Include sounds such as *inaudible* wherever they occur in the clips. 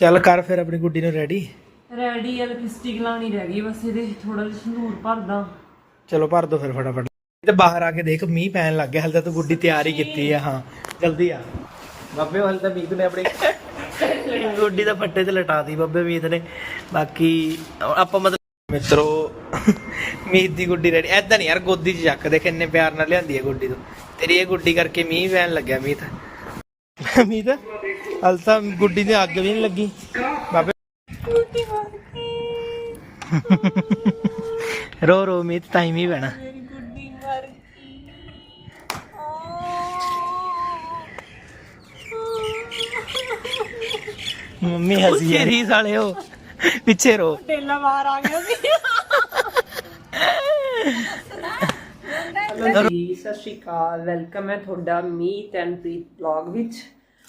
ਚੱਲ ਕਰ ਫਿਰ ਆਪਣੀ ਗੁੱਡੀ ਨੂੰ ਰੈਡੀ ਰੈਡੀ ਆ ਲਿਪਸਟਿਕ ਲਾਣੀ ਰਹਿ ਗਈ ਬਸ ਇਹਦੇ ਥੋੜਾ ਜਿਹਾ ਸੰਦੂਰ ਭਰਦਾ ਚਲੋ ਭਰ ਦੋ ਫਿਰ ਫਟਾਫਟ। ਤੇ ਬਾਹਰ ਆ ਕੇ ਦੇਖ ਮੀਂਹ ਪੈਣ ਲੱਗ ਗਿਆ ਹਲ ਤਾਂ ਗੁੱਡੀ ਤਿਆਰ ਕੀਤੀ ਆ ਹਾਂ। ਜਲਦੀ ਆ। ਬਾਬੇ ਹਲ ਤਾਂ ਮੀਤ ਨੇ ਆਪਣੀ। ਗੁੱਡੀ ਦਾ ਫੱਟੇ ਤੇ ਲਟਾਤੀ ਬਾਬੇ ਮੀਤ ਨੇ। ਬਾਕੀ ਆਪਾਂ ਮਤਲਬ ਮਿੱਤਰੋ ਮੀਤ ਦੀ ਗੁੱਡੀ ਰੈਡੀ ਐਦਾਂ ਨਹੀਂ ਯਾਰ ਗੋਦੀ 'ਚ ਚੱਕ ਦੇ ਕਿੰਨੇ ਪਿਆਰ ਨਾਲ ਲਿਆਂਦੀ ਹੈ ਗੁੱਡੀ ਤੋਂ। ਤੇਰੀ ਇਹ ਗੁੱਡੀ ਕਰਕੇ ਮੀਂਹ ਪੈਣ ਲੱਗਿਆ ਮੀਤ ਮੀਤ ਹਲ ਤਾਂ ਗੁੱਡੀ ਤੇ ਅੱਗ ਵੀ ਨਹੀਂ ਲੱਗੀ। ਬਾਬੇ *laughs* ਰੋ ਰੋ ਮੀਤ ਟਾਈਮ ਹੀ ਪੈਣਾ। ਮੰਮੀ ਹੱਸੀ ਹੈ ਰੀ ਸਾਲਿਓ ਪਿੱਛੇ ਰੋ। ਟੇਲਾ ਬਾਹਰ ਆ ਗਿਆ ਸੀ। ਸਤਿ ਸ਼੍ਰੀ ਅਕਾਲ। ਵੈਲਕਮ ਹੈ ਤੁਹਾਡਾ ਮੀਤ ਐਂਡ ਪ੍ਰੀਤ ਵਲੌਗ ਵਿੱਚ।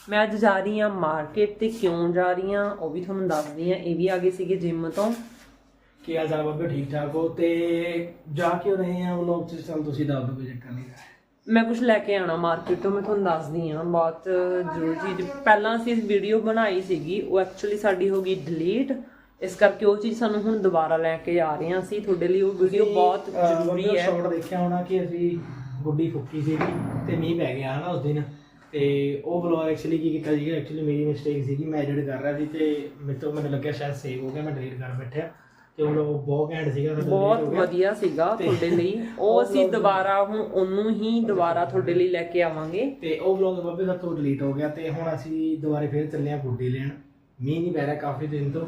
ਮੈਂ ਅੱਜ ਜਾ ਰਹੀ ਹਾਂ ਮਾਰਕੀਟ ਤੇ ਕਿਉਂ ਜਾ ਰਹੀ ਹਾਂ ਉਹ ਵੀ ਤੁਹਾਨੂੰ ਦੱਸਦੀ ਹਾਂ। ਇਹ ਵੀ ਆ ਗਏ ਸੀਗੇ ਜਿਮ ਤੋਂ। ਕੀ ਹਾਲ ਚਾਲ ਬਾਬੇ? ਠੀਕ ਠਾਕ ਹੋ? ਤੇ ਜਾ ਕਿਉਂ ਰਹੇ ਆ? ਵਲੋਗ ਚ ਚੱਲ ਤੁਸੀਂ ਦੱਸ ਦਿਓ ਕੋਈ ਚੱਕਰ ਨਹੀਂ। ਮੈਂ ਕੁਝ ਲੈ ਕੇ ਆਣਾ ਮਾਰਕੀਟ ਤੋਂ ਮੈਂ ਤੁਹਾਨੂੰ ਦੱਸਦੀ ਹਾਂ। ਬਹੁਤ ਜ਼ਰੂਰੀ ਚੀਜ਼ ਪਹਿਲਾਂ ਅਸੀਂ ਵੀਡੀਓ ਬਣਾਈ ਸੀਗੀ ਉਹ ਐਕਚੁਅਲੀ ਸਾਡੀ ਹੋ ਗਈ ਡਿਲੀਟ ਇਸ ਕਰਕੇ ਉਹ ਚੀਜ਼ ਸਾਨੂੰ ਹੁਣ ਦੁਬਾਰਾ ਲੈ ਕੇ ਆ ਰਹੇ ਹਾਂ ਅਸੀਂ। ਤੁਹਾਡੇ ਲਈ ਉਹ ਵੀਡੀਓ ਬਹੁਤ ਜ਼ਰੂਰੀ ਹੈ। ਸ਼ਾਰਟ ਦੇਖਿਆ ਹੋਣਾ ਕਿ ਅਸੀਂ ਗੁੱਡੀ ਫੁੱਕੀ ਸੀ ਤੇ ਮੀਂਹ ਪੈ ਗਿਆ ਹਨਾ ਉਸ ਦਿਨ। ਤੇ ਉਹ ਵਲੌਗ ਐਕਚੁਅਲੀ ਕੀ ਕੀਤਾ ਸੀਗਾ ਐਕਚੁਅਲੀ ਮੇਰੀ ਮਿਸਟੇਕ ਸੀਗੀ ਮੈਂ ਐਡਿਟ ਕਰ ਰਿਹਾ ਸੀ ਤੇ ਮੇਰੇ ਤੋਂ ਮੈਨੂੰ ਲੱਗਿਆ ਸ਼ਾਇਦ ਸੇਵ ਹੋ ਗਿਆ ਮੈਂ ਡਿਲੀਟ ਕਰ ਬੈਠਿਆ। ਤੇ ਉਹ ਵਲੌਗ ਬਹੁਤ ਘੈਂਟ ਸੀਗਾ delete ਬਹੁਤ ਹੋ ਗਿਆ। ਵਧੀਆ ਸੀਗਾ ਤੁਹਾਡੇ ਲਈ। ਉਹ ਅਸੀਂ ਦੁਬਾਰਾ ਹੁਣ ਉਹਨੂੰ ਹੀ ਦੁਬਾਰਾ ਤੁਹਾਡੇ ਲਈ ਲੈ ਕੇ ਆਵਾਂਗੇ। ਤੇ ਉਹ ਵਲੌਗ ਬਾਬੇ ਦਾ ਤੋਂ ਡਿਲੀਟ ਹੋ ਗਿਆ ਤੇ ਹੁਣ ਅਸੀਂ ਦੁਬਾਰੇ ਫੇਰ ਚੱਲੇ ਆ ਗੁੱਡੀ ਲੈਣ। ਮੀਂਹ ਨਹੀਂ ਪੈ ਰਿਹਾ ਕਾਫੀ ਦਿਨ ਤੋਂ।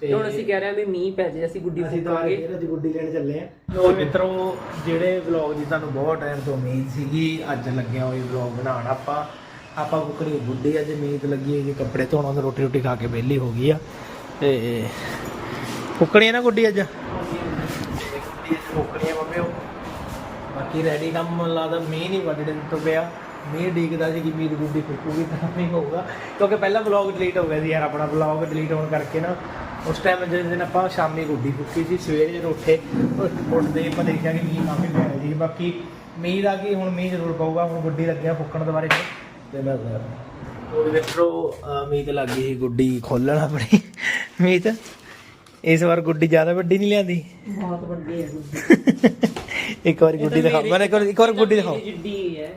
ਤੇ ਹੁਣ ਅਸੀਂ ਕਹਿ ਰਹੇ ਹਾਂ ਵੀ ਮੀਂਹ ਪੈ ਜੇ ਅਸੀਂ ਗੁੱਡੀ ਅਸੀਂ ਦੁਬਾਰੇ ਫੂਕਾਂਗੇ ਫੇਰ ਅੱਜ ਗੁੱਡੀ ਲੈਣ ਚੱਲੇ ਆ ਲੋ ਮਿੱਤਰੋ ਜਿਹੜੇ ਵਲੌਗ ਦੀ ਤੁਹਾਨੂੰ ਬਹੁਤ ਟਾਈਮ ਤੋਂ ਉਮੀਦ ਸੀਗੀ ਅੱਜ ਲੱਗਿਆ ਹੋਈ ਵਲੌਗ ਬਣਾਉਣ ਆਪਾਂ। ਆਪਾਂ ਕੁਕੜੀ ਗੁੱਡੀ ਅੱਜ ਉਮੀਦ ਲੱਗੀ ਹੈ ਕਿ ਕੱਪੜੇ ਧੋਣ ਤੇ ਰੋਟੀ ਰੋਟੀ ਖਾ ਕੇ ਵਿਹਲੀ ਹੋ ਗਈ ਆ। ਤੇ ਕੁਕੜੀ ਨਾ ਗੁੱਡੀ ਅੱਜ। ਕੁਕੜੀਆਂ ਮੰਮੀ ਉਹ ਬਾਕੀ ਰੈਡੀ ਕੰਮ ਲੱਗਦਾ ਮੀਂਹ ਨਹੀਂ ਵੱਢਣ ਤੋਂ ਪਿਆ। ਮੀਂਹ ਡੀਕਦਾ ਸੀ ਕਿ ਮੀਂਹ ਗੁੱਡੀ ਫੁੱਕੂਗੀ, ਤਾਂ ਨਹੀਂ ਹੋਊਗਾ। ਕਿਉਂਕਿ ਪਹਿਲਾ ਵਲੌਗ ਡਿਲੀਟ ਹੋ ਗਿਆ ਸੀ ਯਾਰ, ਆਪਣਾ ਵਲੌਗ ਡਿਲੀਟ ਹੋਣ ਕਰਕੇ ਨਾ। ਉਸ ਟਾਈਮ ਜਿਸ ਦਿਨ ਆਪਾਂ ਸ਼ਾਮੀ ਗੁੱਡੀ ਫੁੱਕੀ ਸੀ, ਸਵੇਰੇ ਜਦੋਂ ਉੱਠੇ ਉੱਠ- ਉੱਠਦੇ ਆਪਾਂ ਦੇਖਿਆ ਕਿ ਮੀਂਹ ਕਾਫੀ ਪੈ ਰਿਹਾ ਸੀ। ਬਾਕੀ ਮੀਂਹ ਦਾ ਕੀ, ਹੁਣ ਮੀਂਹ ਜ਼ਰੂਰ ਪਊਗਾ, ਹੁਣ ਗੁੱਡੀ ਲੱਗਿਆ ਫੁੱਕਣ ਦੁਬਾਰੇ। ਤੇ ਮੈਂ ਉਹ ਮਿੱਤਰੋ ਮੀਤ ਲੱਗ ਗਈ ਸੀ ਗੁੱਡੀ ਖੋਲਣ ਆਪਣੀ। ਮੀਤ ਇਸ ਵਾਰ ਗੁੱਡੀ ਜ਼ਿਆਦਾ ਵੱਡੀ ਨਹੀਂ ਲਿਆਂਦੀ? ਬਹੁਤ ਵੱਡੀ ਹੈ ਗੁੱਡੀ। ਇੱਕ ਵਾਰੀ ਗੁੱਡੀ ਦਿਖਾਓ। ਮੈਂ ਇੱਕ ਵਾਰ ਇੱਕ ਵਾਰ ਗੁੱਡੀ ਦਿਖਾਓ। ਜਿੱਡੀ ਹੈ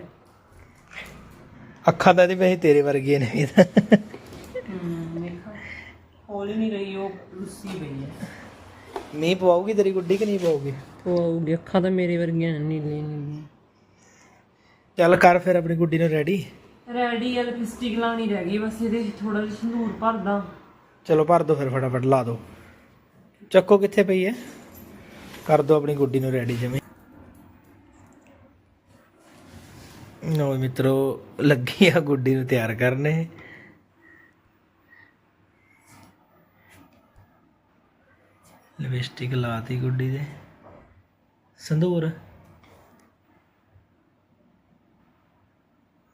ਅੱਖਾਂ ਤਾਂ ਇਹਦੇ ਵੈਸੇ ਤੇਰੇ ਵਰਗੀਆਂ ਨੇ ਮੀਤ। ਹਮ ਦੇਖਾ। ਹੌਲੀ ਨਹੀਂ ਰਹੀ ਉਹ ਲੁੱਸੀ ਪਈ ਹੈ। ਮੀਂਹ ਪਵਾਉਗੀ ਤੇਰੀ ਗੁੱਡੀ ਕਿ ਨਹੀਂ ਪਵਾਉਗੀ ਅੱਖਾਂ ਤਾਂ ਮੇਰੇ ਵਰਗੀਆਂ ਨੇ ਨੀਲੀਆਂ ਨੀਲੀਆਂ। ਚੱਲ ਕਰ ਫਿਰ ਆਪਣੀ ਗੁੱਡੀ ਨੂੰ ਰੈਡੀ ਰੈਡੀ ਆ ਲਿਪਸਟਿਕ ਲਾਣੀ ਰਹਿ ਗਈ ਬਸ ਇਹਦੇ ਥੋੜਾ ਜਿਹਾ ਸੰਦੂਰ ਭਰਦਾ ਚਲੋ ਭਰ ਦੋ ਫਿਰ ਫਟਾਫਟ, ਲਾ ਦੋ। ਚੱਕੋ ਕਿੱਥੇ ਪਈ ਹੈ ਕਰ ਦੋ ਆਪਣੀ ਗੁੱਡੀ ਨੂੰ ਰੈਡੀ ਜਿਵੇਂ ਨੋ ਮਿੱਤਰੋ, ਲੱਗੀ ਆ ਗੁੱਡੀ ਨੂੰ ਤਿਆਰ ਕਰਨੇ ਲਿਪਸਟਿਕ ਲਾਤੀ ਗੁੱਡੀ ਦੇ। ਸੰਧੂਰ।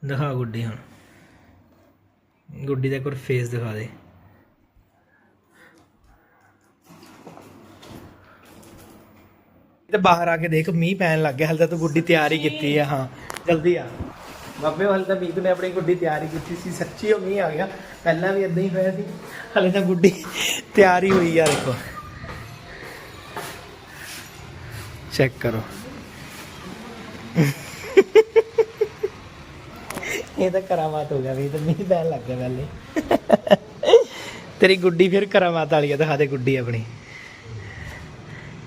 ਦਿਖਾ ਗੁੱਡੀ ਹੁਣ। ਗੁੱਡੀ ਦਾ ਇੱਕ ਵਾਰ ਫੇਸ ਦਿਖਾ ਦੇ। ਤੇ ਬਾਹਰ ਆ ਕੇ ਦੇਖ, ਮੀਂਹ ਪੈਣ ਲੱਗ ਗਿਆ, ਹਲ ਤਾਂ ਤੂੰ ਗੁੱਡੀ ਤਿਆਰ ਹੀ ਕੀਤੀ ਹੈ ਹਾਂ। ਜਲਦੀ ਆ। ਬਾਬੇ, ਹਲ ਤਾਂ ਮੀਂਹ ਨੇ ਆਪਣੀ ਗੁੱਡੀ ਤਿਆਰੀ ਕੀਤੀ ਸੀ, ਸੱਚੀ ਉਹ ਮੀਂਹ ਆ ਗਿਆ। ਪਹਿਲਾਂ ਵੀ ਇਦਾਂ ਹੀ ਹੋਇਆ ਸੀ, ਹਲੇ ਤਾਂ ਗੁੱਡੀ ਤਿਆਰੀ ਹੋਈ ਆ, ਦੇਖੋ। ਚੈੱਕ ਕਰੋ। ਇਹ ਤਾਂ ਕਰਾਮਾਤ ਹੋ ਗਿਆ ਵੀ ਤਾਂ ਮੀਂਹ ਪੈਣ ਲੱਗ ਗਿਆ ਪਹਿਲੇ। ਤੇਰੀ ਗੁੱਡੀ ਫਿਰ ਕਰਾਮਾਤ ਵਾਲੀ ਆ ਦਿਖਾ ਦੇ ਗੁੱਡੀ ਆਪਣੀ।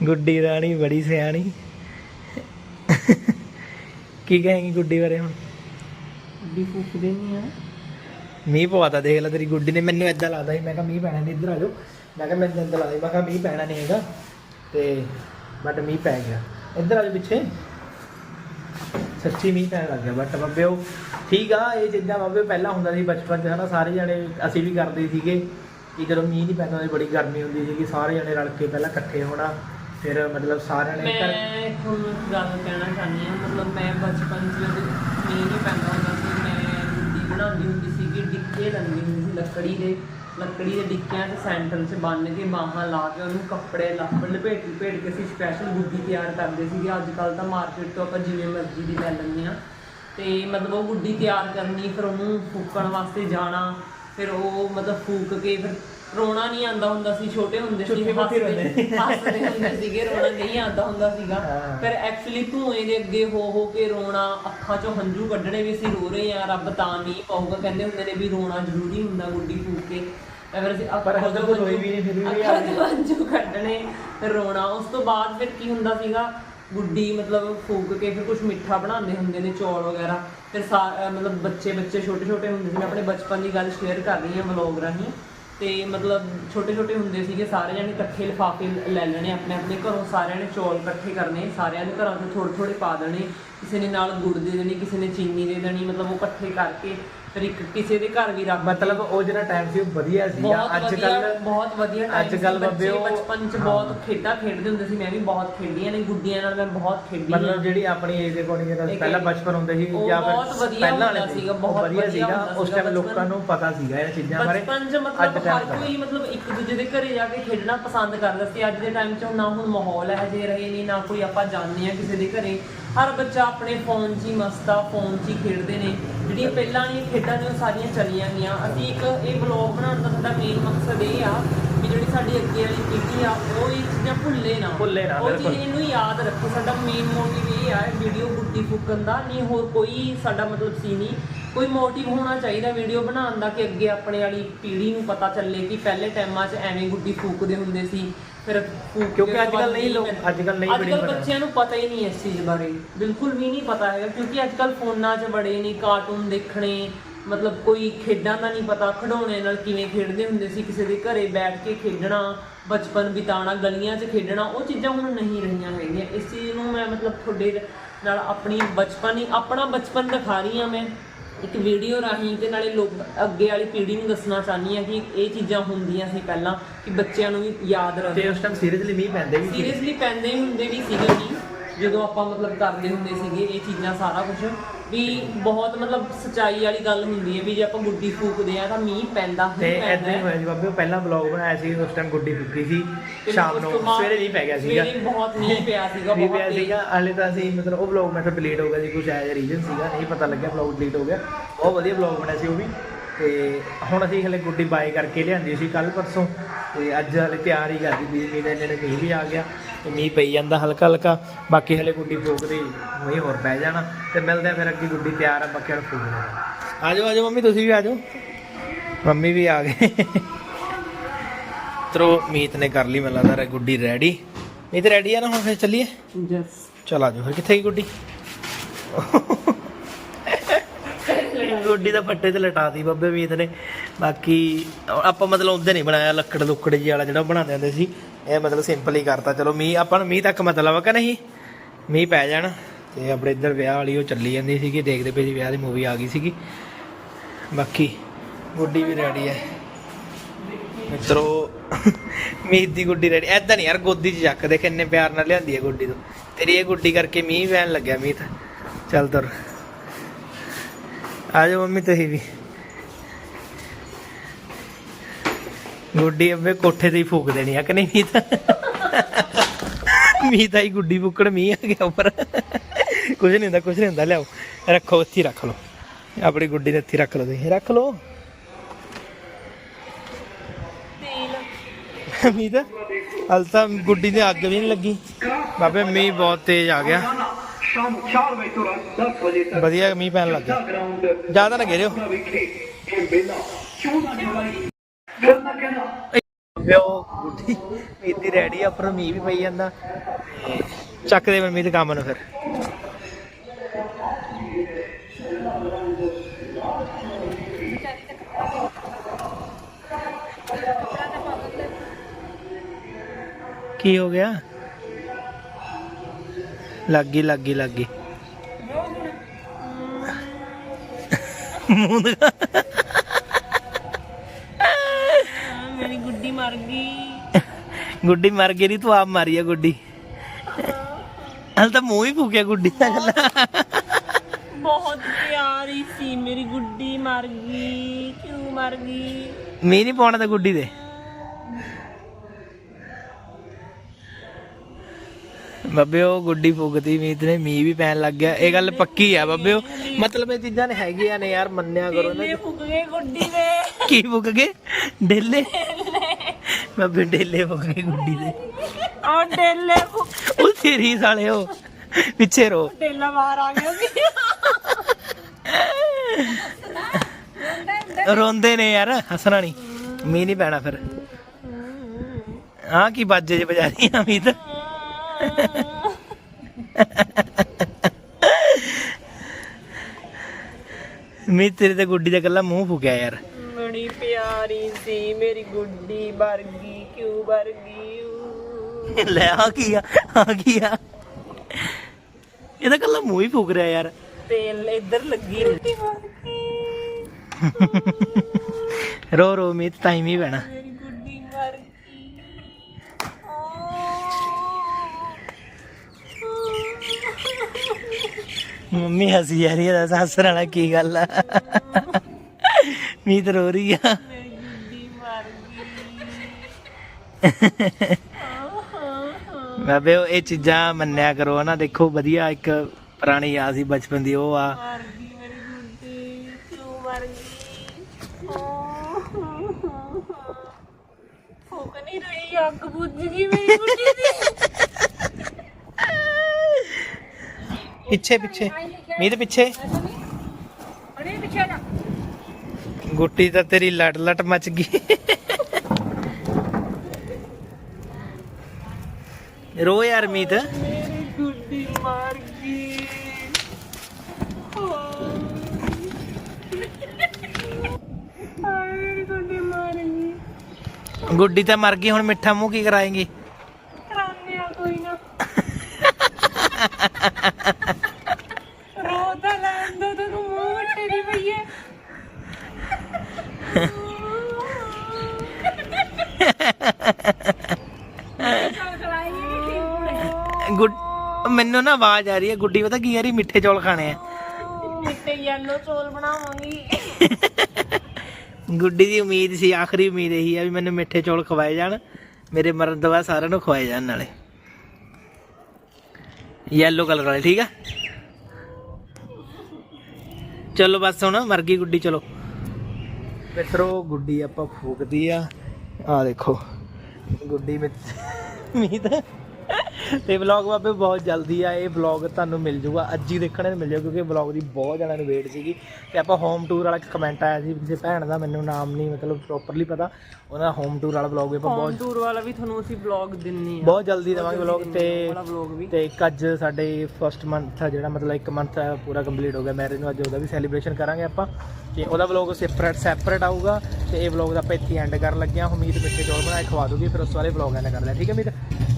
ਗੁੱਡੀ ਰਾਣੀ ਬੜੀ ਸਿਆਣੀ। ਕੀ ਕਹੇਂਗੀ ਗੁੱਡੀ ਬਾਰੇ ਹੁਣ? ਗੁੱਡੀ ਫੂਕਦੇ ਨਹੀਂ ਆ। ਮੀਂਹ ਪਵਾਤਾ ਦੇਖ ਲੈ ਤੇਰੀ ਗੁੱਡੀ ਨੇ ਮੈਨੂੰ ਏਦਾਂ ਲੱਗਦਾ ਸੀ ਮੈਂ ਕਿਹਾ ਮੀਂਹ ਪੈਣਾ ਨਹੀਂ ਇੱਧਰ ਆ ਜਾਓ। ਮੈਂ ਕਿਹਾ ਮੈਨੂੰ ਏਦਾਂ ਲੱਗਦਾ ਮੈਂ ਕਿਹਾ ਮੀਂਹ ਪੈਣਾ ਨਹੀਂ ਹੈਗਾ। ਤੇ ਬਟ ਮੀਂਹ ਪੈ ਗਿਆ। ਇੱਧਰ ਆ ਜਾ ਪਿੱਛੇ। ਸੱਚੀ ਮੀਂਹ ਪੈਣ ਲੱਗ ਗਿਆ ਬਟ ਬੱਬਿਓ ਠੀਕ ਆ ਇਹ ਚੀਜ਼ਾਂ ਬੱਬੇ ਪਹਿਲਾਂ ਹੁੰਦਾ ਸੀ ਬਚਪਨ 'ਚ ਹਨਾ ਸਾਰੇ ਜਣੇ ਅਸੀਂ ਵੀ ਕਰਦੇ ਸੀਗੇ ਕਿ ਜਦੋਂ ਮੀਂਹ ਨਹੀਂ ਪੈਂਦਾ ਸੀ ਬੜੀ ਗਰਮੀ ਹੁੰਦੀ ਸੀਗੀ ਸਾਰੇ ਜਣੇ ਰਲ ਕੇ ਪਹਿਲਾਂ ਇਕੱਠੇ ਹੋਣਾ ਫਿਰ ਮਤਲਬ ਸਾਰਿਆਂ ਨੇ ਮੈਂ ਤੁਹਾਨੂੰ ਇੱਕ ਗੱਲ ਕਹਿਣਾ ਚਾਹੁੰਦੀ ਹਾਂ ਮਤਲਬ ਮੈਂ ਬਚਪਨ 'ਚ ਜਦੋਂ ਮੀਂਹ ਨਹੀਂ ਪੈਂਦਾ ਹੁੰਦਾ ਸੀ ਮੈਂ ਗੁੱਡੀ ਬਣਾਉਂਦੀ ਹੁੰਦੀ ਸੀਗੀ ਡਿੱਕੇ ਲੰਦੀ ਹੁੰਦੀ ਸੀ ਲੱਕੜੀ ਦੇ। ਲੱਕੜੀ ਦੇ ਡਿੱਕਿਆਂ ਤੇ ਸੈਂਟਰ 'ਚ ਬੰਨ ਕੇ ਬਾਹਾਂ ਲਾ ਕੇ ਉਹਨੂੰ ਕੱਪੜੇ ਲੱਪੜ ਲਪੇਟ ਲਪੇਟ ਕੇ ਅਸੀਂ ਸਪੈਸ਼ਲ ਗੁੱਡੀ ਤਿਆਰ ਕਰਦੇ ਸੀਗੇ। ਅੱਜ ਕੱਲ ਤਾਂ ਮਾਰਕੀਟ ਤੋਂ ਆਪਾਂ ਜਿਵੇਂ ਮਰਜ਼ੀ ਦੀ ਲੈ ਲੈਂਦੇ ਆ ਤੇ ਮਤਲਬ ਉਹ ਗੁੱਡੀ ਤਿਆਰ ਕਰਨੀ ਫਿਰ ਉਹਨੂੰ ਫੂਕਣ ਵਾਸਤੇ ਜਾਣਾ ਫਿਰ ਉਹ ਮਤਲਬ ਫੂਕ ਕੇ ਫਿਰ ਰੋਣਾ ਨਹੀਂ ਆਂਦਾ ਹੁੰਦਾ ਸੀ। ਛੋਟੇ ਹੁੰਦੇ ਸੀ ਹੱਸਦੇ ਹੱਸਦੇ ਹੁੰਦੇ ਸੀਗੇ ਰੋਣਾ ਨਹੀਂ ਆਂਦਾ ਹੁੰਦਾ ਸੀਗਾ। ਫਿਰ ਐਕਚੁਅਲੀ ਧੂਏ ਦੇ ਅੱਗੇ ਹੋ ਹੋ ਕੇ ਰੋਣਾ ਅੱਖਾਂ ਚੋਂ ਹੰਝੂ ਕੱਢਣੇ ਵੀ ਅਸੀਂ ਰੋ ਰਹੇ ਆ ਰੱਬ ਤਾਂ ਨਹੀਂ ਪਾਊਗਾ। ਕਹਿੰਦੇ ਹੁੰਦੇ ਨੇ ਵੀ ਰੋਣਾ ਜ਼ਰੂਰੀ ਹੁੰਦਾ ਗੁੱਡੀ ਫੂਕ ਕੇ। ਤਾਂ ਫਿਰ ਅਸੀਂ ਪਰ ਅੱਖਾਂ ਤਾਂ ਵੀ ਨਹੀਂ, ਫਿਰ ਵੀ ਅੱਖਾਂ ਹੰਝੂ ਕੱਢਣੇ ਫਿਰ ਰੋਣਾ। ਉਸ ਤੋਂ ਬਾਅਦ ਫਿਰ ਕੀ ਹੁੰਦਾ ਸੀਗਾ? ਗੁੱਡੀ ਮਤਲਬ ਫੂਕ ਕੇ ਫਿਰ ਕੁਝ ਮਿੱਠਾ ਬਣਾਉਂਦੇ ਹੁੰਦੇ ਨੇ ਚੌਲ ਵਗੈਰਾ। ਫਿਰ ਸਾ- ਅਹ ਮਤਲਬ ਬੱਚੇ ਬੱਚੇ ਛੋਟੇ ਛੋਟੇ ਹੁੰਦੇ ਸੀ। ਮੈਂ ਆਪਣੇ ਬਚਪਨ ਦੀ ਗੱਲ ਸ਼ੇਅਰ ਕਰ ਰਹੀ ਹਾਂ ਵਲੌਗ ਰਾਹੀਂ। ਤੇ ਮਤਲਬ ਛੋਟੇ ਛੋਟੇ ਹੁੰਦੇ ਸੀਗੇ ਸਾਰੇ ਜਣੇ ਇਕੱਠੇ ਲਿਫਾਫੇ ਲੈ ਲੈਣੇ ਆਪਣੇ ਆਪਣੇ। ਘਰੋਂ ਸਾਰਿਆਂ ਨੇ ਚੌਲ ਇਕੱਠੇ ਕਰਨੇ ਸਾਰਿਆਂ ਦੇ ਘਰਾਂ 'ਚ ਥੋੜੇ ਥੋੜੇ ਪਾ ਦੇਣੇ। ਕਿਸੇ ਨੇ ਨਾਲ ਗੁੜ ਦੇ ਦੇਣੀ ਕਿਸੇ ਨੇ ਚੀਨੀ ਦੇ ਦੇਣੀ ਮਤਲਬ ਉਹ ਇਕੱਠੇ ਕਰਕੇ ਫਿਰ ਇੱਕ ਕਿਸੇ ਦੇ ਘਰ ਵੀ ਰੱਖ ਮਤਲਬ ਉਹ ਜਿਹੜਾ ਟਾਈਮ ਸੀ ਉਹ ਵਧੀਆ ਸੀਗਾ ਬਹੁਤ ਅੱਜ ਵਧੀਆ ਕੱਲ ਬਹੁਤ ਵਧੀਆ time ਅੱਜ ਸੀ। ਕੱਲ੍ਹ ਬੱਚੇ ਬਾਬੇ ਉਹ- ਬਚਪਨ ਚ ਬਹੁਤ ਖੇਡਾਂ ਖੇਡਦੇ ਹੁੰਦੇ ਸੀ। ਮੈਂ ਵੀ ਬਹੁਤ ਖੇਡੀਆਂ ਨੇ ਗੁੱਡੀਆਂ ਨਾਲ ਮੈਂ ਬਹੁਤ ਖੇਡੀ ਮਤਲਬ ਜਿਹੜੀ ਆਪਣੀ ਏਜ ਦੇ ਅਕੋਰਡਿੰਗ ਜਿਹੜਾ ਇੱਕ- ਪਹਿਲਾਂ ਬਚਪਨ ਹੁੰਦਾ ਸੀ ਉਹ ਜਾਂ ਬਹੁਤ ਫਿਰ ਵਧੀਆ ਪਹਿਲਾਂ ਵਾਲੇ ਹੁੰਦਾ ਸੀ, ਸੀਗਾ, ਉਹ ਬਹੁਤ ਵਧੀਆ ਵਧੀਆ ਸੀਗਾ। ਹੁੰਦਾ ਉਸ ਸੀਗਾ ਟਾਈਮ ਲੋਕਾਂ ਬਚਪਨ। ਨੂੰ ਪਤਾ ਸੀਗਾ ਇਹ ਚੀਜ਼ਾਂ ਬਾਰੇ। ਬਚਪਨ ਚ ਅੱਜ ਮਤਲਬ time ਹਰ। ਕੋਈ ਮਤਲਬ ਇੱਕ ਦੂਜੇ ਦੇ ਘਰੇ ਜਾ ਕੇ ਖੇਡਣਾ ਪਸੰਦ ਕਰਦਾ ਸੀ। ਅੱਜ ਦੇ ਟਾਈਮ 'ਚ ਨਾ ਹੁਣ ਮਾਹੌਲ ਹੈ ਜੇ ਰਹੇ ਨਹੀਂ ਨਾ ਕੋਈ ਆਪਾਂ ਜਾਂਦੇ ਆ ਕਿਸੇ ਦੇ ਘਰੇ। ਹਰ ਬੱਚਾ ਆਪਣੇ ਫੋਨ 'ਚ ਹੀ ਮਸਤ ਫੋਨ 'ਚ ਹੀ ਖੇਡਦੇ ਨੇ। ਜਿਹੜੀਆਂ ਪਹਿਲਾਂ ਵਾਲੀਆਂ ਖੇਡਾਂ ਨੇ ਉਹ ਸਾਰੀਆਂ ਚਲੀਆਂ ਗਈਆਂ। ਅਸੀਂ ਇੱਕ ਇਹ ਬਲੌਗ ਬਣਾਉਣ ਦਾ ਸਾਡਾ ਮੇਨ ਮਕਸਦ ਇਹ ਆ ਵੀ ਜਿਹੜੀ ਸਾਡੀ ਅੱਗੇ ਵਾਲੀ ਪੀੜ੍ਹੀ ਆ ਉਹ ਇਹ ਚੀਜ਼ਾਂ ਭੁੱਲੇ ਨਾ। ਭੁੱਲੇ ਨਾ, ਉਹ ਬਿਲਕੁਲ। ਚੀਜ਼ ਇਹਨੂੰ ਯਾਦ ਰੱਖੋ। ਸਾਡਾ ਮੇਨ ਮੋਟਿਵ ਇਹ ਆ ਵੀਡੀਓ ਗੁੱਡੀ ਫੁੱਕਣ ਦਾ। ਨਹੀਂ ਹੋਰ ਕੋਈ ਸਾਡਾ ਮਤਲਬ ਸੀ ਨਹੀਂ। ਕੋਈ ਮੋਟਿਵ ਹੋਣਾ ਚਾਹੀਦਾ ਵੀਡੀਓ ਬਣਾਉਣ ਦਾ ਕਿ ਅੱਗੇ ਆਪਣੇ ਵਾਲੀ ਪੀੜ੍ਹੀ ਨੂੰ ਪਤਾ ਚੱਲੇ ਕਿ ਪਹਿਲੇ ਟਾਈਮਾਂ 'ਚ ਐਵੇਂ ਗੁੱਡੀ ਫੂਕਦੇ ਹੁੰਦੇ ਸੀ ਫਿਰ ਫੂਕ ਕਿਉਂਕਿ ਅੱਜ ਬਾਅਦ ਨਹੀਂ ਲੋਕ-। ਅੱਜ ਕੱਲ੍ਹ ਨਹੀਂ ਅੱਜ ਪਤਾ। ਬੱਚਿਆਂ ਨੂੰ ਪਤਾ ਹੀ ਨਹੀਂ ਇਸ ਚੀਜ਼ ਬਾਰੇ ਬਿਲਕੁਲ ਵੀ ਨਹੀਂ ਪਤਾ ਹੈਗਾ ਕਿਉਂਕਿ ਅੱਜ ਕੱਲ੍ਹ ਫੋਨਾਂ 'ਚ ਬੜੇ ਨੇ ਕਾਰਟੂਨ ਦੇਖਣੇ ਮਤਲਬ ਕੋਈ ਖੇਡਾਂ ਦਾ ਨਹੀਂ ਪਤਾ ਖਿਡੌਣੇ ਨਾਲ ਕਿਵੇਂ ਖੇਡਦੇ ਹੁੰਦੇ ਸੀ ਕਿਸੇ ਦੇ ਘਰੇ ਬੈਠ ਕੇ ਖੇਡਣਾ ਬਚਪਨ ਬਿਤਾਉਣਾ ਗਲੀਆਂ 'ਚ ਖੇਡਣਾ ਉਹ ਚੀਜ਼ਾਂ ਹੁਣ ਨਹੀਂ ਰਹੀਆਂ ਹੈਗੀਆਂ ਇਸ ਚੀਜ਼ ਨੂੰ ਮੈਂ ਮਤਲਬ ਤੁਹਾਡੇ ਨਾਲ ਆਪਣੀ ਬਚਪਨ ਹੀ ਆਪਣਾ ਬਚਪਨ ਦਿਖਾ ਰਹੀ ਹਾਂ ਮੈਂ ਇੱਕ ਵੀਡੀਓ ਰਾਹੀਂ ਤੇ ਨਾਲੇ ਲੋਕ ਅੱਗੇ ਵਾਲੀ ਪੀੜ੍ਹੀ ਨੂੰ ਦੱਸਣਾ ਚਾਹਨੀ ਹਾਂ ਕਿ ਇਹ ਚੀਜ਼ਾਂ ਹੁੰਦੀਆਂ ਸੀ ਪਹਿਲਾਂ ਕਿ ਬੱਚਿਆਂ ਨੂੰ ਵੀ ਯਾਦ ਰਹੇ। ਤੇ ਉਸ ਟਾਈਮ ਸੀਰੀਅਸਲੀ ਮੀਂਹ ਪੈਂਦੇ ਵੀ ਸੀ ਸੀਰੀਅਸਲੀ ਪੈਂਦੇ ਹੁੰਦੇ ਵੀ ਸੀਗੇ ਜੀ ਜਦੋਂ ਆਪਾਂ ਮਤਲਬ ਕਰਦੇ ਹੁੰਦੇ ਸੀਗੇ ਇਹ ਚੀਜ਼ਾਂ ਸਾਰਾ ਕੁਝ ਵੀ ਬਹੁਤ ਮਤਲਬ ਸਚਾਈ ਵਾਲੀ ਗੱਲ ਹੁੰਦੀ ਹੈ ਵੀ ਜੇ ਆਪਾਂ ਗੁੱਡੀ ਫੂਕਦੇ ਆ ਤਾਂ ਮੀਂਹ ਪੈਂਦਾ ਹੀ ਤੇ ਪੈਂਦਾ ਐਦਾਂ ਹੀ। ਹੋਇਆ ਜੀ ਬਾਬੇ ਉਹ ਪਹਿਲਾਂ ਵਲੌਗ ਬਣਾਇਆ ਸੀ ਉਸ ਟਾਈਮ ਗੁੱਡੀ ਫੁੱਕੀ ਸੀ ਸ਼ਾਮ ਨੂੰ ਸਵੇਰੇ ਨਹੀਂ ਪੈ ਗਿਆ ਸੀਗਾ ਸਵੇਰੇ ਬਹੁਤ ਮੀਂਹ ਪਿਆ ਸੀਗਾ ਬਹੁਤ ਪਿਆ। ਸੀਗਾ ਹਾਲੇ ਤਾਂ ਅਸੀਂ ਮਤਲਬ ਉਹ ਵਲੌਗ ਮੈਂ ਤਾਂ ਡਿਲੀਟ ਹੋ ਗਿਆ ਸੀ ਕੁਝ ਐਜਾ ਰੀਜ਼ਨ ਸੀਗਾ ਨਹੀਂ ਪਤਾ ਲੱਗਿਆ ਵਲੌਗ ਡਿਲੀਟ ਹੋ ਗਿਆ ਬਹੁਤ ਵਧੀਆ ਵਲੌਗ ਬਣਿਆ ਸੀ ਉਹ ਵੀ ਤੇ ਹੁਣ ਅਸੀਂ ਹਲੇ ਗੁੱਡੀ ਬਾਈ ਕਰਕੇ ਲਿਆਂਦੀ ਸੀ ਕੱਲ ਪਰਸੋਂ ਤੇ ਅੱਜ ਹਲੇ ਤਿਆਰ ਹੀ ਕਰਦੀ ਵੀ ਮੀਂਹ ਦੇ ਨੇੜੇ ਮੀਂਹ ਵੀ ਆ ਗਿਆ ਤੇ ਮੀਂਹ ਪਈ ਜਾਂਦਾ ਹਲਕਾ ਹਲਕਾ ਬਾਕੀ ਹਲੇ ਗੁੱਡੀ ਫੂਕਦੇ ਮੀਂਹ ਹੋਰ ਪੈ ਜਾਣਾ ਤੇ ਮਿਲਦੇ ਆ ਫਿਰ ਅੱਗੇ ਗੁੱਡੀ ਤਿਆਰ ਆ ਬਾਕੀ ਹੁਣ ਫੂਕਦੇ ਆ ਆਜੋ ਆਜੋ ਮੰਮੀ ਤੁਸੀਂ ਵੀ ਆਜੋ। ਮੰਮੀ ਵੀ ਆ ਗਏ। ਤਰੋ ਮੀਤ ਨੇ ਕਰ ਲਈ ਮੈਨੂੰ ਲੱਗਦਾ ਗੁੱਡੀ ਰੈਡੀ ਮੀਤ ਰੈਡੀ ਆ ਨਾ ਹੁਣ ਫਿਰ ਚੱਲੀਏ? Yes. ਚਲ ਆਜੋ ਫਿਰ ਕਿੱਥੇ ਗਈ ਗੁੱਡੀ? ਗੋਡੀ ਦਾ ਪੱਟੇ ਤੇ ਲਟਾਤੀ ਬੱਬੇ ਮੀਤ ਨੇ। ਬਾਕੀ ਆਪਾਂ ਮਤਲਬ ਉਹਦੇ ਨਹੀਂ ਬਣਾਇਆ, ਲੱਕੜ ਲੁੱਕੜ ਜੀ ਵਾਲਾ ਜਿਹੜਾ ਬਣਾਉਂਦੇ ਹੁੰਦੇ ਸੀ। ਇਹ ਮਤਲਬ ਸਿੰਪਲ ਹੀ ਕਰਤਾ। ਚਲੋ ਮੀਂਹ, ਆਪਾਂ ਨੂੰ ਮੀਂਹ ਤੱਕ ਮਤਲਬ ਆ ਕਿ ਨਹੀਂ? ਮੀਂਹ ਪੈ ਜਾਣ ਤੇ ਆਪਣੇ ਇੱਧਰ ਵਿਆਹ ਵਾਲੀ ਉਹ ਚੱਲੀ ਜਾਂਦੀ ਸੀਗੀ। ਦੇਖਦੇ ਪਏ ਸੀ ਵਿਆਹ ਦੀ ਮੂਵੀ ਆ ਗਈ ਸੀਗੀ। ਬਾਕੀ ਗੁੱਡੀ ਵੀ ਰੈਡੀ ਹੈ ਮਿੱਤਰੋ, ਮੀਤ ਦੀ ਗੁੱਡੀ ਰੈਡੀ ਐਦਾਂ ਨਹੀਂ ਯਾਰ, ਗੋਦੀ 'ਚ ਚੱਕ ਦੇ ਕਿੰਨੇ ਪਿਆਰ ਨਾਲ ਲਿਆਂਦੀ ਹੈ ਗੁੱਡੀ ਤੋਂ। ਤੇਰੀ ਇਹ ਗੁੱਡੀ ਕਰਕੇ ਮੀਂਹ ਪੈਣ ਲੱਗਿਆ ਮੀਤ। ਚੱਲ ਤੁਰ। ਆ ਜਾਓ ਮੰਮੀ ਤੁਸੀਂ ਵੀ। ਗੁੱਡੀ ਅੱਵੇ ਕੋਠੇ ਤੇ ਹੀ ਫੂਕ ਦੇਣੀ ਆ ਕਿ ਨਹੀਂ ਮੀਤ ਮੀਤ ਆਈ ਗੁੱਡੀ ਫੂਕਣ ਮੀਂਹ ਆ ਗਿਆ ਉੱਪਰ। ਕੁਝ ਨਹੀਂ ਹੁੰਦਾ ਕੁਝ ਨਹੀਂ ਹੁੰਦਾ, ਲਿਆਓ। ਰੱਖੋ, ਇੱਥੇ ਰੱਖ ਲਓ। ਆਪਣੀ ਗੁੱਡੀ ਦੇ ਇੱਥੇ ਰੱਖ ਲਓ ਤੁਸੀਂ। ਰੱਖ ਲਓ। ਮੀਤ ਹਲ ਤਾਂ ਗੁੱਡੀ ਦੇ ਅੱਗ ਵੀ ਨਹੀਂ ਲੱਗੀ। ਬਾਬੇ, ਮੀਂਹ ਬਹੁਤ ਤੇਜ਼ ਆ ਗਿਆ। ਸ਼ਾਮ 4 ਵਜੇ ਤੋਂ ਰਾਤ 10 ਵਜੇ ਤੱਕ ਵਧੀਆ ਮੀਂਹ ਪੈਣ ਲੱਗ ਗਿਆ। ਜ਼ਿਆਦਾ ਨਾ ਘੇਰਿਓ ਇਹ ਮੇਲਾ। 14 ਜੁਲਾਈ ਕਰਨਾ ਕਹਿਣਾ ਵੇ ਉਹ ਗੁੱਡੀ ਮੀਤ ਦੀ ਰੈਡੀ ਆ ਉੱਪਰ ਮੀਂਹ ਵੀ ਪਈ ਜਾਂਦਾ। ਤੇ ਚੱਕ ਦੇ ਮੀਤ ਕੰਮ ਨੂੰ ਫਿਰ। ਕੀ ਹੋ ਗਿਆ? ਲੱਗੀ ਲੱਗੀ ਲੱਗੀ ਮੂੰਹ ਦਿਖਾ। ਹਾਂ, ਮੇਰੀ ਗੁੱਡੀ ਮਰ ਗਈ। ਗੁੱਡੀ ਮਰ ਗਈ ਨੀ ਤੂੰ ਆਪ ਮਾਰੀ ਆ ਗੁੱਡੀ। ਹਲ ਤਾਂ ਮੂੰਹ ਹੀ ਫੂਕਿਆ ਗੁੱਡੀ ਦਾ ਬਹੁਤ ਪਿਆਰੀ ਸੀ ਮੇਰੀ ਗੁੱਡੀ ਮਰ ਗਈ ਕਿਉਂ ਮਰ ਗਈ? ਮੀਂਹ ਨਹੀਂ ਪਾਉਣਾ ਤਾਂ ਗੁੱਡੀ ਦੇ। ਬੱਬਿਓ ਗੁੱਡੀ ਫੁੱਕਦੀ ਮੀਤ ਨੇ ਮੀਂਹ ਵੀ ਪੈਣ ਲੱਗ ਗਿਆ। ਇਹ ਗੱਲ ਪੱਕੀ ਆ ਬੱਬਿਓ। ਮਤਲਬ ਇਹ ਚੀਜ਼ਾਂ ਨੇ ਹੈਗੀਆਂ ਨੇ ਯਾਰ ਮੰਨਿਆ ਕਰੋ ਨਾ। ਇਹ ਫੁੱਕ ਗਏ ਗੁੱਡੀ ਦੇ। ਕੀ ਫੁੱਕ ਗਏ? ਡੇਲੇ? ਬੱਬੇ ਡੇਲੇ ਫੁੱਕ ਗਏ ਗੁੱਡੀ ਦੇ। ਆ ਡੇਲੇ ਉਹ ਤੇਰੀ ਸਾਲੇ ਉਹ ਪਿੱਛੇ ਰੋ। ਡੇਲਾ ਬਾਹਰ ਆ ਗਿਆ ਸੀ ਰੋਂਦੇ ਨੇ ਯਾਰ ਹੱਸਣਾ ਨਹੀਂ। ਮੀਂਹ ਨਹੀਂ ਪੈਣਾ ਫਿਰ। ਹਾਂ ਕੀ ਬਾਜੇ ਚ ਵਜਾ ਰਹੀ ਮੀਤ ਤੇਰੇ ਤੇ ਗੁੱਡੀ ਦਾ ਕੱਲਾ ਮੂੰਹ ਫੁਕਿਆ ਯਾਰ। ਬੜੀ ਪਿਆਰੀ ਸੀ ਮੇਰੀ ਗੁੱਡੀ ਵਰਗੀ ਕਿਉਂ ਵਰਗੀ ਊ। ਲੈ ਆ ਕੀ ਆ ਆ ਕੀ ਆ। ਇਹਦਾ ਕੱਲਾ ਮੂੰਹ ਹੀ ਫੁਕ ਰਿਹਾ ਯਾਰ। ਤੇਲ ਇੱਧਰ ਲੱਗੀ ਰੋ ਰੋ ਮੀਤ ਟਾਈਮ ਹੀ ਪੈਣਾ ਮੇਰੀ ਗੁੱਡੀ ਵਰਗੀ ਮੰਮੀ ਹੱਸੀ ਜਾ ਰਹੀ ਹੈ, ਦੱਸ ਹੱਸਣ ਵਾਲਾ ਕੀ ਗੱਲ ਆ? ਮੀਤ ਰੋ ਰਹੀ ਆ। ਮੇਰੀ ਗੁੱਡੀ ਵਰਗੀ ਬਾਬੇ, ਉਹ ਇਹ ਚੀਜ਼ਾਂ ਮੰਨਿਆ ਕਰੋ ਨਾ, ਦੇਖੋ ਵਧੀਆ ਇੱਕ ਪੁਰਾਣੀ ਯਾਦ ਸੀ ਬਚਪਨ ਦੀ, ਉਹ ਆ। ਵਰਗੀ ਮੇਰੀ ਗੁੱਡੀ ਕਿਉਂ ਵਰਗੀ ਫੂਕ ਨਹੀਂ ਰਹੀ, ਅੱਗ ਬੁੱਝ ਗਈ ਮੇਰੀ ਗੁੱਡੀ ਦੀ। ਪਿੱਛੇ ਪਿੱਛੇ। ਮੀਤ ਪਿੱਛੇ। ਅਰੇ ਪਿੱਛੇ ਨਾ ਗੁੱਟੀ ਤਾਂ ਤੇਰੀ ਲਟ ਲਟ ਮਚ ਗਈ। ਰੋ ਯਾਰ ਮੀਤ। ਮੇਰੀ ਗੁੱਡੀ ਮਰ ਗਈ ਹਾਏ ਮੇਰੀ ਗੁੱਡੀ ਮਰ ਗਈ ਗੁੱਡੀ ਤਾਂ ਮਰ ਗਈ ਹੁਣ ਮਿੱਠਾ ਮੂੰਹ ਕੀ ਕਰਾਏਂਗੀ? ਕਰਾਉਂਦੇ ਆ ਕੋਈ ਨਾ *laughs* ਰੋ ਤਾਂ ਲੈਣ ਦੋ ਤੈਨੂੰ ਮੂੰਹ ਮਿੱਠੇ ਦੀ ਪਈ ਹੈ ਗੁੱਡ ਮੈਨੂੰ ਨਾ ਆਵਾਜ਼ ਆ ਰਹੀ ਹੈ ਗੁੱਡੀ ਪਤਾ ਕੀ ਆ ਰਹੀ? ਮਿੱਠੇ ਚੌਲ ਖਾਣੇ ਆ। ਮਿੱਠੇ ਯੈਲੋ ਚੋਲ ਬਣਾਵਾਂਗੀ। ਗੁੱਡੀ ਦੀ ਉਮੀਦ ਸੀ ਆਖਰੀ ਉਮੀਦ ਇਹੀ ਆ ਵੀ ਮੈਨੂੰ ਮਿੱਠੇ ਚੌਲ ਖਵਾਏ ਜਾਣ ਮੇਰੇ ਮਰਨ ਤੋਂ ਬਾਅਦ ਸਾਰਿਆਂ ਨੂੰ ਖਵਾਏ ਜਾਣ ਨਾਲੇ। ਯੈਲੋ ਕਲਰ ਵਾਲੇ ਠੀਕ ਆ? ਚਲੋ ਬਸ ਹੁਣ ਮਰ ਗਈ ਗੁੱਡੀ ਚਲੋ। ਮਿੱਤਰੋ ਗੁੱਡੀ ਆਪਾਂ ਫੂਕਦੀ ਆ। ਆ ਦੇਖੋ ਗੁੱਡੀ ਵਿੱਚ ਮੀਤ ਤੇ ਵਲੌਗ ਬਾਬੇ ਬਹੁਤ ਜਲਦੀ ਆ ਇਹ ਵਲੌਗ ਤੁਹਾਨੂੰ ਮਿਲ ਜੂਗਾ। ਅੱਜ ਹੀ ਦੇਖਣ ਨੂੰ ਮਿਲ ਜਾਊ ਕਿਉਂਕਿ ਵਲੌਗ ਦੀ ਬਹੁਤ ਜਣਿਆਂ ਨੂੰ ਵੇਟ ਸੀਗੀ। ਤੇ ਆਪਾਂ ਹੋਮ ਟੂਰ ਵਾਲਾ ਇੱਕ ਕਮੈਂਟ ਆਇਆ ਸੀ ਕਿਸੇ ਭੈਣ ਦਾ ਮੈਨੂੰ ਨਾਮ ਨਹੀਂ ਮਤਲਬ ਪ੍ਰੋਪਰਲੀ ਪਤਾ। ਉਹਨਾਂ ਦਾ ਹੋਮ ਟੂਰ ਵਾਲਾ ਵਲੌਗ ਵੀ ਆਪਾਂ ਬਹੁਤ ਟੂਰ ਵਾਲਾ ਵੀ ਤੁਹਾਨੂੰ ਅਸੀਂ ਵਲੌਗ ਦਿੰਨੀ ਆ। ਬਹੁਤ ਜਲਦੀ ਦੇਵਾਂਗੇ ਵਲੌਗ ਤੇ ਤੇ ਇੱਕ ਅੱਜ ਸਾਡੇ ਫਸਟ ਮੰਥ ਆ ਜਿਹੜਾ ਮਤਲਬ ਇੱਕ ਮੰਥ ਪੂਰਾ ਕੰਪਲੀਟ ਹੋ ਗਿਆ। ਮੈਰਿਜ ਨੂੰ ਅੱਜ ਉਹਦਾ ਵੀ ਸੈਲੀਬ੍ਰੇਸ਼ਨ ਕਰਾਂਗੇ ਆਪਾਂ। ਤੇ ਉਹਦਾ ਵਲੌਗ ਸੈਪਰੇਟ ਸੈਪਰੇਟ ਆਊਗਾ। ਤੇ ਇਹ ਵਲੌਗ ਦਾ ਆਪਾਂ ਇੱਥੇ ਐਂਡ ਕਰਨ ਲੱਗੇ ਹਾਂ। ਉਮੀਦ ਮਿੱਠੇ ਚੌਲ ਬਣਾਏ ਖਵਾ ਦੂਗੀ ਫਿਰ ਉਸ ਵਾਲੇ ਵਲੌਗ ਐਂਡ ਕਰਦੇ ਹਾਂ। ਠੀਕ ਹੈ ਮੀਤ?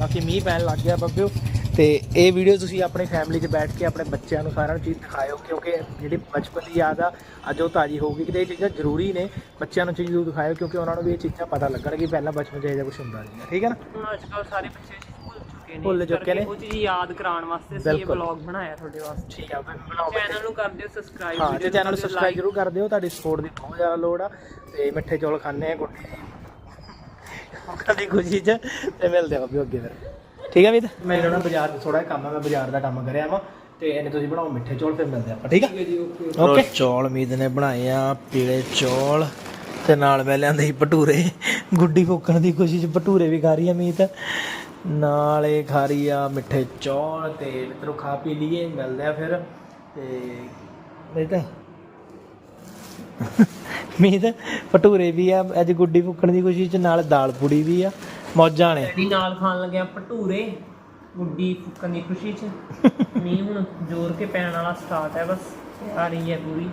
ਬਾਕੀ ਮੀਂਹ ਪੈਣ ਲੱਗ ਗਿਆ ਬੱਬਿਓ ਤੇ ਇਹ ਵੀਡੀਓ ਤੁਸੀਂ ਆਪਣੀ ਫੈਮਿਲੀ 'ਚ ਬੈਠ ਕੇ ਆਪਣੇ ਬੱਚਿਆਂ ਨੂੰ ਸਾਰਿਆਂ ਨੂੰ ਚੀਜ਼ ਦਿਖਾਇਓ ਕਿਉਂਕਿ ਜਿਹੜੀ ਬਚਪਨ ਦੀ ਯਾਦ ਆ ਅੱਜ ਉਹ ਤਾਜ਼ੀ ਹੋਊਗੀ ਕਿ ਇਹ ਚੀਜ਼ਾਂ ਜ਼ਰੂਰੀ ਨੇ ਬੱਚਿਆਂ ਨੂੰ ਚੀਜ਼ ਜ਼ਰੂਰ ਦਿਖਾਇਓ ਕਿਉਂਕਿ ਉਹਨਾਂ ਨੂੰ ਵੀ ਇਹ ਚੀਜ਼ਾਂ ਪਤਾ ਲੱਗਣ ਕਿ ਪਹਿਲਾਂ ਬਚਪਨ 'ਚ ਇਹ ਜਿਹਾ ਕੁਝ ਹੁੰਦਾ ਸੀ ਠੀਕ ਹੈ ਨਾ ਅੱਜ ਕੱਲ ਸਾਰੇ ਬੱਚੇ ਭੁੱਲ ਚੁੱਕੇ ਨੇ ਭੁੱਲ ਇਸ ਚੁੱਕੇ ਕਰਕੇ ਨੇ। ਉਹ ਚੀਜ਼ ਯਾਦ ਕਰਾਉਣ ਵਾਸਤੇ ਅਸੀਂ ਇਹ। ਵਲੌਗ ਬਣਾਇਆ ਤੁਹਾਡੇ ਵਾਸਤੇ ਠੀਕ ਆ। ਚੈਨਲ ਨੂੰ ਕਰ ਦਿਓ ਸਬਸਕ੍ਰਾਈਬ ਹਾਂ ਤੇ ਚੈਨਲ ਨੂੰ ਸਬਸਕ੍ਰਾਈਬ ਜ਼ਰੂਰ ਕਰ ਦਿਓ ਤੁਹਾਡੀ ਸਪੋਰਟ ਦੀ ਬਹੁਤ ਜ਼ਿਆਦਾ ਲੋੜ ਆ ਤੇ ਮਿੱਠੇ ਚੌਲ ਖਾਣੇ ਆ ਗੁੱਡੀ ਕਦੀ ਖੁਸ਼ੀ ਚ ਤੇ ਮਿਲਦੇ ਆ ਵੀ ਅੱਗੇ ਫਿਰ। ਠੀਕ ਆ ਵੀਰ? ਮੈਂ ਜਾਣਾ ਬਾਜ਼ਾਰ 'ਚ ਥੋੜਾ ਕੰਮ ਆ ਮੈਂ ਬਾਜ਼ਾਰ ਦਾ ਕੰਮ ਕਰਿਆ ਵਾ ਤੇ ਇਹਨੇ ਤੁਸੀਂ ਬਣਾਓ ਮਿੱਠੇ ਚੌਲ ਫਿਰ ਮਿਲਦੇ ਆਪਾਂ ਠੀਕ ਆ? ਓਕੇ ਚੌਲ ਮੀਤ ਨੇ ਬਣਾਏ ਆ ਪੀਲੇ ਚੌਲ ਤੇ ਨਾਲ ਮੈਂ ਲਿਆਂਦੇ ਸੀ ਭਟੂਰੇ। ਗੁੱਡੀ ਫੂਕਣ ਦੀ ਕੋਸ਼ਿਸ਼ ਭਟੂਰੇ ਵੀ ਖਾ ਰਹੀ ਆ ਮੀਤ। ਨਾਲ ਇਹ ਖਾ ਰਹੀ ਆ ਮਿੱਠੇ ਚੌਲ ਤੇ ਮਿੱਤਰੋ ਖਾ ਪੀ ਲਈਏ ਮਿਲਦੇ ਆ ਫਿਰ ਤੇ ਨਹੀਂ ਤਾਂ ਮੀਤ ਭਟੂਰੇ ਵੀ ਆ ਅੱਜ ਗੁੱਡੀ ਫੁੱਕਣ ਦੀ ਕੋਸ਼ਿਸ਼ ਚ ਨਾਲ ਦਾਲ ਪੂੜੀ ਵੀ ਆ ਮੌਜਾਂ ਨੇ ਡੈਡੀ ਨਾਲ ਖਾਣ ਲੱਗਿਆ ਭਟੂਰੇ ਗੁੱਡੀ ਫੁੱਕਣ ਦੀ ਖੁਸ਼ੀ 'ਚ। ਮੀਂਹ ਹੁਣ ਜ਼ੋਰ ਕੇ ਪੈਣ ਵਾਲਾ ਸਟਾਰਟ ਹੈ ਬਸ ਆ ਰਹੀ ਹੈ ਪੂਰੀ।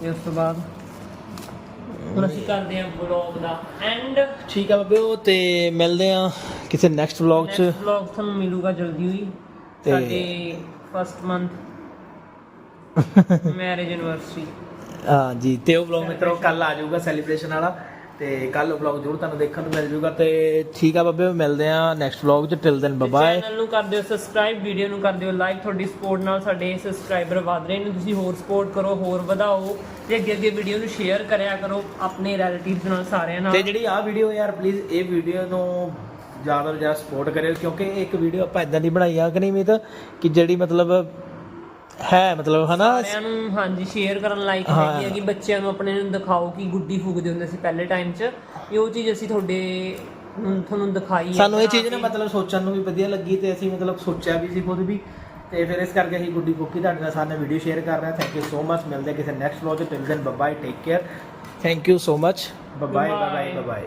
ਤੇ ਉਸ ਤੋਂ ਬਾਅਦ ਹੁਣ ਅਸੀਂ ਕਰਦੇ ਹਾਂ ਵਲੌਗ ਦਾ ਐਂਡ ਠੀਕ ਆ ਬਾਬਿਓ ਤੇ ਮਿਲਦੇ ਆ ਕਿਸੇ ਨੈਕਸਟ ਵਲੌਗ ਚ। ਨੈਕਸਟ ਵਲੌਗ ਤੁਹਾਨੂੰ ਮਿਲੂਗਾ ਜਲਦੀ ਹੋਈ। ਸਾਡੇ ਫਸਟ ਮੰਥ ਮੈਰਿਜ ਐਨਵਰਸਰੀ ਹਾਂ ਜੀ ਤੇ ਉਹ ਵਲੌਗ ਮਿੱਤਰੋ ਕੱਲ ਆ ਜਾਊਗਾ ਸੈਲੀਬ੍ਰੇਸ਼ਨ ਵਾਲਾ ਤੇ ਕੱਲ ਉਹ ਵਲੌਗ ਜ਼ਰੂਰ ਤੁਹਾਨੂੰ ਦੇਖਣ ਨੂੰ ਮਿਲ ਜਾਊਗਾ ਤੇ ਠੀਕ ਆ ਬਾਬਿਓ ਮਿਲਦੇ ਆ ਨੈਕਸਟ ਵਲੌਗ ਚ। ਟਿਲ ਦੈਨ ਬਾਏ ਚੈਨਲ ਨੂੰ ਕਰ ਦਿਓ ਸਬਸਕ੍ਰਾਈਬ ਵੀਡੀਓ ਨੂੰ ਕਰ ਦਿਓ ਲਾਈਕ ਤੁਹਾਡੀ ਸਪੋਰਟ ਨਾਲ ਸਾਡੇ ਸਬਸਕ੍ਰਾਈਬਰ ਵਧ ਰਹੇ ਨੇ। ਤੁਸੀਂ ਹੋਰ ਸਪੋਰਟ ਕਰੋ ਹੋਰ ਵਧਾਓ ਤੇ ਅੱਗੇ ਅੱਗੇ ਵੀਡੀਓ ਨੂੰ ਸ਼ੇਅਰ ਕਰਿਆ ਕਰੋ ਆਪਣੇ ਰਿਲੇਟਿਵਸ ਨਾਲ ਸਾਰਿਆਂ ਨਾਲ। ਤੇ ਜਿਹੜੀ ਆ ਵੀਡੀਓ ਯਾਰ ਪਲੀਜ਼ ਇਹ ਵੀਡੀਓ ਨੂੰ ਜ਼ਿਆਦਾ ਤੋਂ ਜ਼ਿਆਦਾ ਸਪੋਰਟ ਕਰਿਓ ਕਿਉਂਕਿ ਇੱਕ ਵੀਡੀਓ ਆਪਾਂ ਇਦਾਂ ਦੀ ਬਣਾਈ ਆ ਕਿ ਨਹੀਂ ਮੀਤ ਕਿ ਜਿਹੜੀ ਮਤਲਬ ਹੈ ਮਤਲਬ ਹਨਾ? ਸਾਰਿਆਂ ਨੂੰ ਹਾਂਜੀ ਸ਼ੇਅਰ ਕਰਨ ਲਾਇਕ ਹਾਂ। ਹੈਗੀ ਹੈ ਕਿ ਬੱਚਿਆਂ ਨੂੰ ਆਪਣੇ ਨੂੰ ਦਿਖਾਓ ਕਿ ਗੁੱਡੀ ਫੂਕਦੇ ਹੁੰਦੇ ਸੀ ਪਹਿਲੇ ਟਾਈਮ 'ਚ। ਇਹ ਉਹ ਚੀਜ਼ ਅਸੀਂ ਤੁਹਾਡੇ ਤੁਹਾਨੂੰ ਦਿਖਾਈ ਹੈ ਸਾਨੂੰ ਇਹ ਚੀਜ਼ ਨਾ। ਮਤਲਬ ਸੋਚਣ ਨੂੰ ਵੀ ਵਧੀਆ ਲੱਗੀ ਤੇ ਅਸੀਂ ਮਤਲਬ ਸੋਚਿਆ ਵੀ ਸੀ ਖੁਦ ਵੀ। ਤੇ ਫਿਰ ਇਸ ਕਰਕੇ ਅਸੀਂ ਗੁੱਡੀ ਫੁੱਕੀ ਤੁਹਾਡੇ ਨਾਲ ਸਾਨੇ ਵੀਡੀਓ ਸ਼ੇਅਰ ਕਰ ਰਹੇ ਹਾਂ। ਥੈਂਕ ਯੂ ਸੋ ਮਚ ਮਿਲਦੇ ਕਿਸੇ ਨੈਕਸਟ ਵਲੌਗ 'ਚ। Till then bye take care thank you so much bye. Bye bye